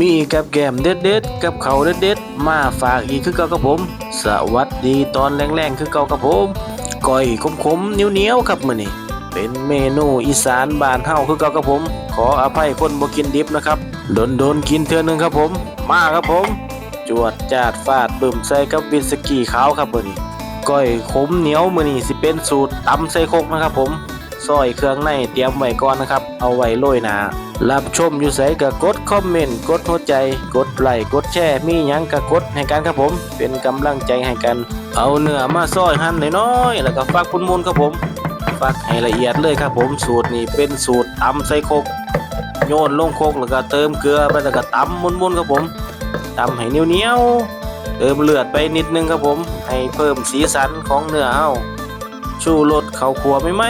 มีกับแกมเด็ดๆกับเขาเด็ดๆมาฝากอีกคือเก่ากับผม สวัสดีตอนแรงๆคือเก่ากับผมก้อยขมๆเหนียวๆครับมื้อนี้เป็นเมนูอีสานบ้านเฮาคือเก่ากับผม ขออภัยคนบ่กินดิบนะครับโดนๆกินเทื่อนึงครับผม มาครับผม จวดจาดฟาดบึ้มใส่กับวิสกี้ขาวครับมื้อนี้ก้อยขมเหนียวมื้อนี้สิเป็นสูตรตำใส่คกนะครับผม ซอยเครื่องในเตรียมไว้ก่อนนะครับ เอาไว้โรยหนารับชมอยู่ไสก็กดคอมเมนต์กดหัวใจ กดไลค์กดแชร์มีหยังก็กดให้กันครับผม เป็นกำลังใจให้กัน เอาเนื้อมาซอยหั่นน้อยๆแล้วก็ฟักมุนๆครับผมฟักให้ละเอียดเลยครับผมสูตรนี้เป็นสูตรตำใส่โคกโยนลงโคกแล้วก็เติมเกลือไปแล้วก็ตำมุนๆครับผมตำให้เหนียวๆเติมเลือดไปนิดนึงครับผม ให้เพิ่มสีสันของเนื้อเฮา ชูรสข้าวคั่วไม่ไหม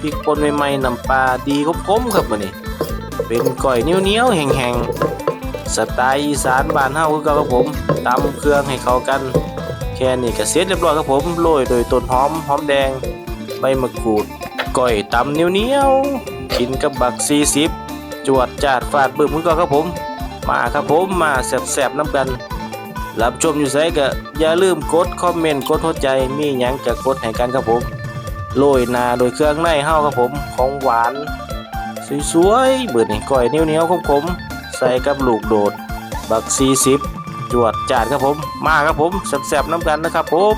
พริกป่นไม่ไหมน้ำปลาดีคมๆครับมื้อนี้เป็นก้อยเนียวๆแห้งๆสไตล์อีสานบ้านเฮาคือเก่าครับผมตำเครื่องให้เข้ากัน แค่นี้ก็เสร็จเรียบร้อยครับผมโรยโดยต้นหอมหอมแดงใบมะกรูดก้อยตำเนียวๆกินกับบัก40จวดจาดฟาดบึ้มคือเก่าครับผม มาครับผมมาแซ่บๆน้ำกันรับชมอยู่ไสก็อย่าลืมกดคอมเมนต์กดหัวใจมีหยังก็กดให้กันครับผม โรยหนาโดยเครื่องในเฮาครับผมของหวาน สวยๆเบิดนี่ก้อยเหนียวๆของผม ใส่กับลูกโดด บัก40จวดจาดครับผม มาครับผมแซ่บๆน้ำกันนะครับผม